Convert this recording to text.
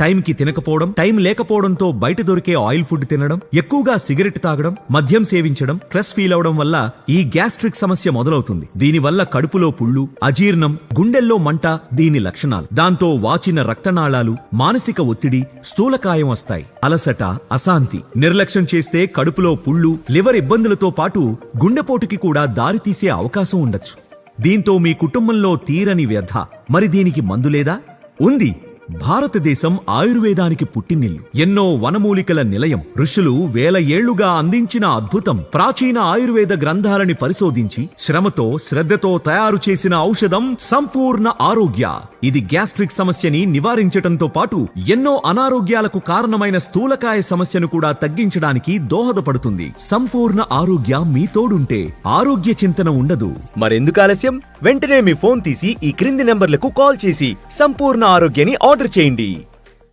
టైంకి తినకపోవడం టైం లేకపోవడంతో బయట దొరికే ఆయిల్ ఫుడ్ తినడం ఎక్కువగా సిగరెట్ తాగడం మద్యం సేవించడం స్ట్రెస్ ఫీల్ అవడం వల్ల ఈ గ్యాస్ట్రిక్ సమస్య మొదలవుతుంది. దీనివల్ల కడుపులో పుళ్ళు అజీర్ణం గుండెల్లో మంట దీని లక్షణాలు. దాంతో వాచిన రక్తనాళాలు మానసిక ఒత్తిడి స్థూలకాయం వస్తాయి. అలసట అశాంతి. నిర్లక్ష్యం చేస్తే కడుపులో పుళ్ళు లివర్ ఇబ్బందులతో పాటు గుండెపోటుకి కూడా దారితీసే అవకాశం ఉండొచ్చు. దీంతో మీ కుటుంబంలో తీరని వ్యధ. మరి దీనికి మందు లేదా? ఉంది. భారతదేశం ఆయుర్వేదానికి పుట్టినిల్లు. ఎన్నో వనమూలికల నిలయం. ఋషులు వేల ఏళ్ళుగా అందించిన అద్భుతం ప్రాచీన ఆయుర్వేద గ్రంథాలని పరిశోధించి శ్రమతో శ్రద్ధతో తయారు చేసిన ఔషధం సంపూర్ణ ఆరోగ్య. ఇది గ్యాస్ట్రిక్ సమస్యని నివారించటంతో పాటు ఎన్నో అనారోగ్యాలకు కారణమైన స్థూలకాయ సమస్యను కూడా తగ్గించడానికి దోహదపడుతుంది. సంపూర్ణ ఆరోగ్య మీ తోడుంటే ఆరోగ్య చింతన ఉండదు. మరెందుకు ఆలస్యం? వెంటనే మీ ఫోన్ తీసి ఈ క్రింది నెంబర్లకు కాల్ చేసి సంపూర్ణ ఆరోగ్యాన్ని ఆర్డర్ చేయండి.